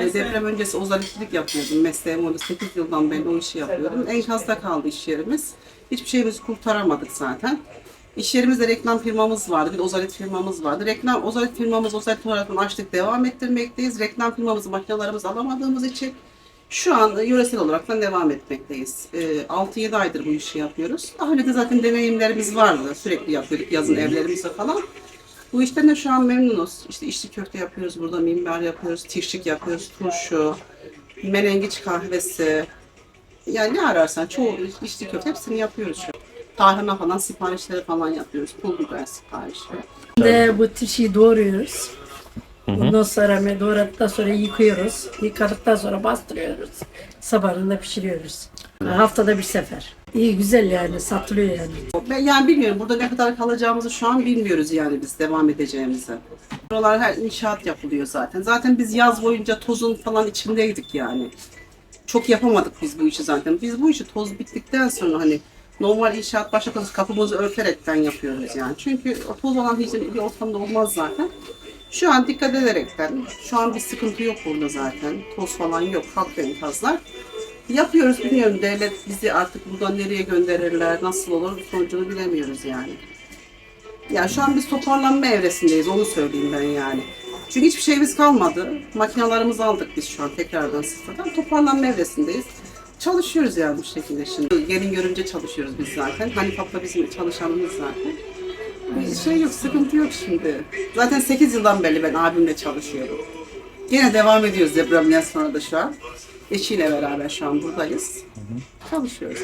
E, deprem öncesi ozalitlik yapıyordum. Mesleğim oldu. 8 yıldan beri o işi yapıyordum. Enkazda kaldı iş yerimiz. Hiçbir şeyimizi kurtaramadık zaten. İş yerimizde reklam firmamız vardı. Bir de ozalit firmamız vardı. Reklam, ozalit firmamız ozalit olarak açtık. Devam ettirmekteyiz. Reklam firmamızı makinelerimizi alamadığımız için şu an yöresel olarak da devam etmekteyiz. E, 6-7 aydır bu işi yapıyoruz. Daha önce de zaten deneyimlerimiz vardı. Sürekli yapıyorduk yazın evlerimize falan. Bu işten de şu an memnunuz. İşte içli köfte yapıyoruz burada, mimbar yapıyoruz, tirşik yapıyoruz, turşu, menengiç kahvesi. Yani ne ararsan çoğu içli köfte hepsini yapıyoruz şu an. Tarhana falan siparişleri falan yapıyoruz. Pul biber siparişleri. de bu tişi doğruyoruz. Ondan sonra me- doğradıktan sonra yıkıyoruz. Yıkadıktan sonra bastırıyoruz. Sabahında pişiriyoruz. Haftada bir sefer. İyi güzel yani satılıyor yani. Ben yani bilmiyorum burada ne kadar kalacağımızı şu an bilmiyoruz yani biz devam edeceğimizi. Buralar her inşaat yapılıyor zaten. Zaten biz yaz boyunca tozun falan içindeydik yani. Çok yapamadık biz bu işi zaten. Biz bu işi toz bittikten sonra hani normal inşaat başladığımız kapımızı örterekten yapıyoruz yani. Çünkü o toz olan hiç bir ortamda olmaz zaten. Şu an dikkat ederekten, şu an bir sıkıntı yok burada zaten. Toz falan yok, halk enkazlar. Yapıyoruz bilmiyorum devlet bizi artık buradan nereye gönderirler, nasıl olur sonucunu bilemiyoruz yani. Ya şu an biz toparlanma evresindeyiz onu söyleyeyim ben yani. Çünkü hiçbir şeyimiz kalmadı. Makinalarımızı aldık biz şu an tekrardan sıfırdan. Toparlanma evresindeyiz. Çalışıyoruz yani bu şekilde şimdi. Gelin görünce çalışıyoruz biz zaten. Hani Papla bizim çalışanımız zaten. Bir şey yok, sıkıntı yok şimdi. Zaten 8 yıldan beri ben abimle çalışıyorum. Yine devam ediyoruz depremden sonra da şu an. Eşiyle beraber şu an buradayız. Çalışıyoruz.